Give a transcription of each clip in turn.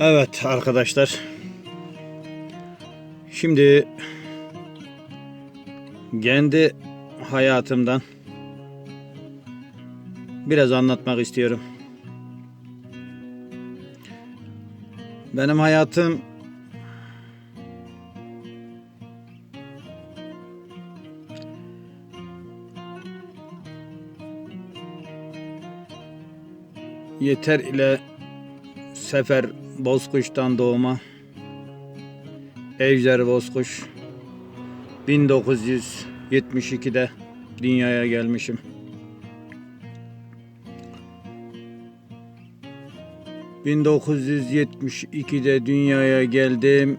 Evet arkadaşlar. Şimdi kendi hayatımdan biraz anlatmak istiyorum. Benim hayatım Yeter ile Sefer Bozkuş'tan doğma Ejder Bozkuş 1972'de dünyaya gelmişim. ...1972'de dünyaya geldim.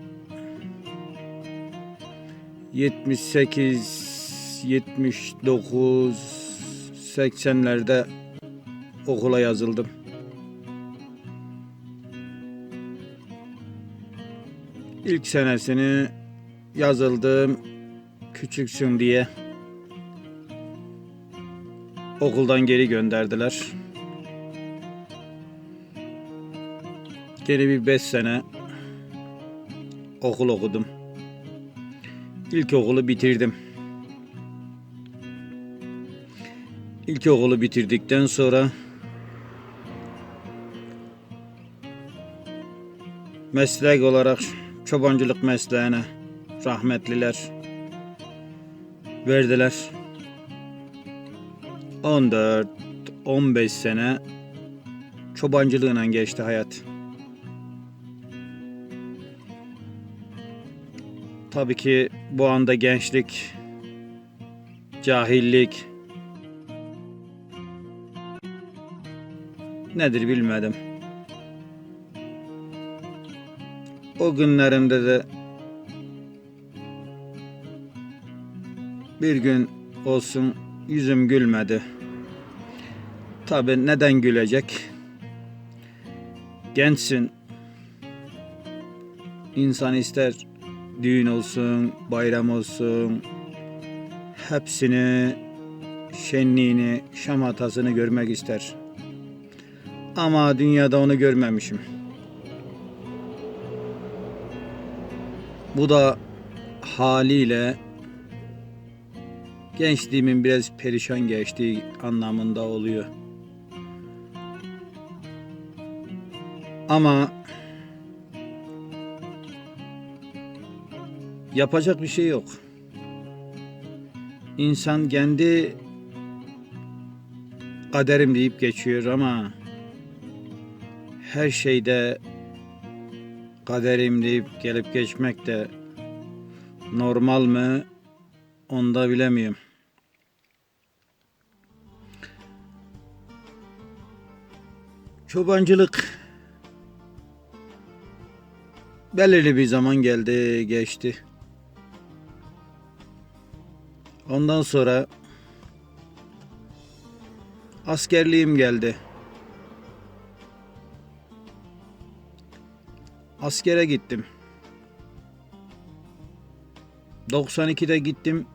78, 79, 80'lerde okula yazıldım. İlk senesini yazıldım küçüksün diye okuldan geri gönderdiler. Geri bir beş sene okul okudum. İlkokulu bitirdim. İlkokulu bitirdikten sonra meslek olarak çobancılık mesleğine rahmetliler verdiler. 14 15 sene çobancılığına geçti hayat. Tabii ki bu anda gençlik, cahillik nedir bilmedim. O günlerimde de bir gün olsun yüzüm gülmedi. Tabi neden gülecek? Gençsin. İnsan ister düğün olsun, bayram olsun. Hepsini, şenliğini, şamatasını görmek ister. Ama dünyada onu görmemişim. Bu da haliyle gençliğimin biraz perişan geçtiği anlamında oluyor. Ama yapacak bir şey yok. İnsan kendi kaderim deyip geçiyor ama her şeyde kaderim deyip gelip geçmek de normal mi onu da bilemiyorum. Çobancılık belirli bir zaman geldi geçti. Ondan sonra askerliğim geldi. Askere gittim. 92'de gittim.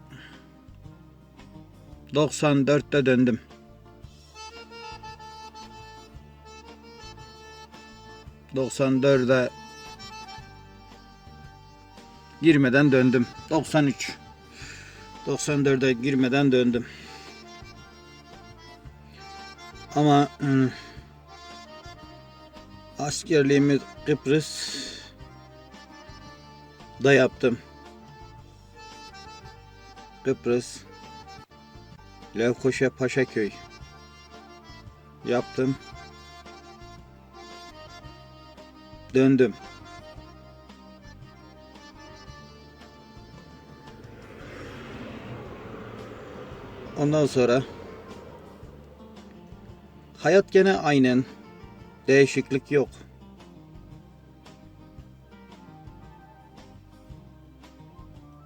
94'te döndüm. ...94'e... ...girmeden döndüm. 93. 94'e girmeden döndüm. Ama... hmm, ...askerliğimi Kıbrıs... ...da yaptım. Kıbrıs... Levkoşa Paşaköy yaptım. Döndüm. Ondan sonra hayat gene aynen. Değişiklik yok.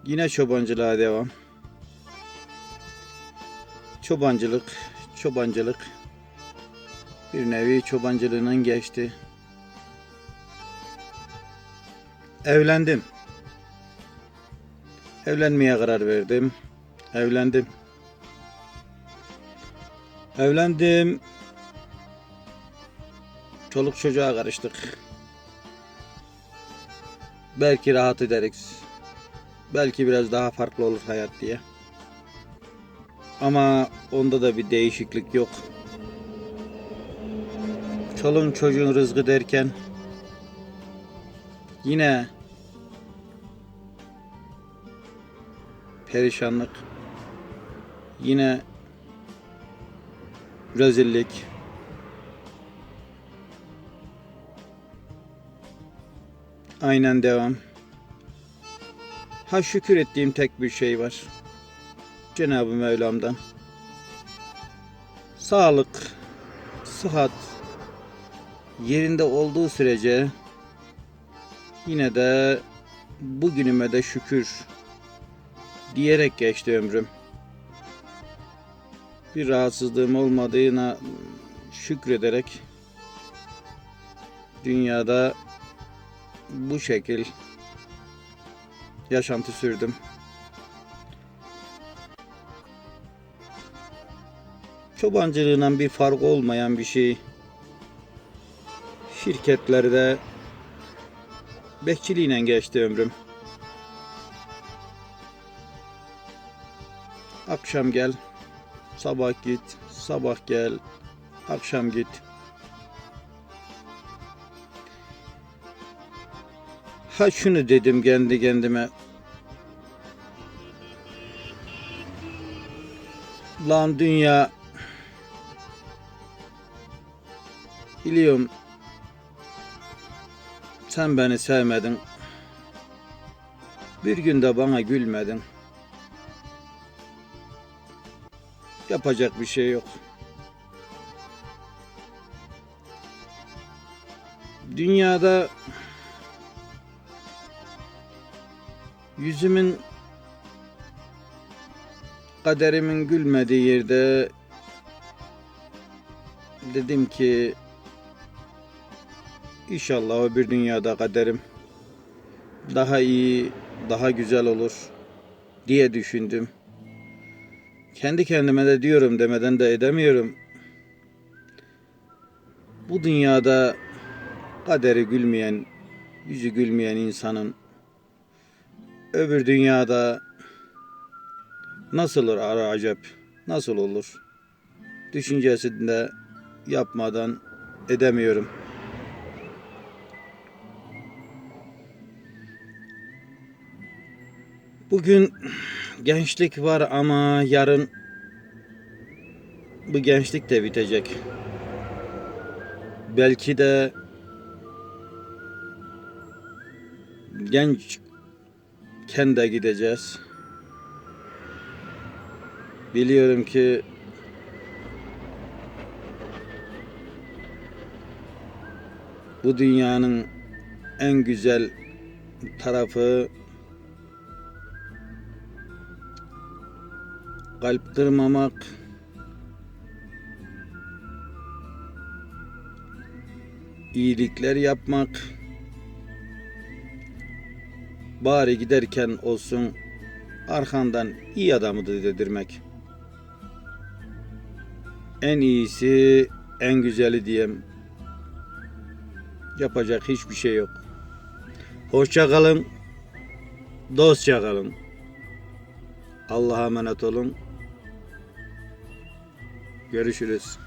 Yine çobancılığa devam. Çobancılık, çobancılık bir nevi çobancılığının geçti. Evlendim. Evlenmeye karar verdim. Evlendim. Evlendim. Çoluk çocuğa karıştık. Belki rahat ederiz. Belki biraz daha farklı olur hayat diye. Ama onda da bir değişiklik yok. Çoluğun çocuğun rızkı derken yine perişanlık yine rezillik aynen devam. Ha şükür ettiğim tek bir şey var. Cenab-ı Mevlam'dan. Sağlık sıhhat yerinde olduğu sürece yine de bugünüme de şükür diyerek geçti ömrüm. Bir rahatsızlığım olmadığına şükrederek dünyada bu şekil yaşantı sürdüm. Çobancılığından bir fark olmayan bir şey. Şirketlerde bekçiliğine geçti ömrüm. Akşam gel, sabah git, sabah gel, akşam git. Ha şunu dedim kendi kendime. Lan dünya biliyorum sen beni sevmedin. Bir günde bana gülmedin. Yapacak bir şey yok. Dünyada yüzümün kaderimin gülmediği yerde dedim ki inşallah o bir dünyada kaderim daha iyi, daha güzel olur diye düşündüm. Kendi kendime de diyorum demeden de edemiyorum. Bu dünyada kaderi gülmeyen, yüzü gülmeyen insanın öbür dünyada nasıl ara acep, nasıl olur? Düşüncesinde yapmadan edemiyorum. Bugün gençlik var ama yarın bu gençlik de bitecek. Belki de gençken de gideceğiz. Biliyorum ki bu dünyanın en güzel tarafı kalp kırmamak, iyilikler yapmak, bari giderken olsun arkandan iyi adamı da dedirmek. En iyisi, en güzeli diyeyim. Yapacak hiçbir şey yok. Hoşça kalın, dostça kalın. Allah'a emanet olun. Görüşürüz.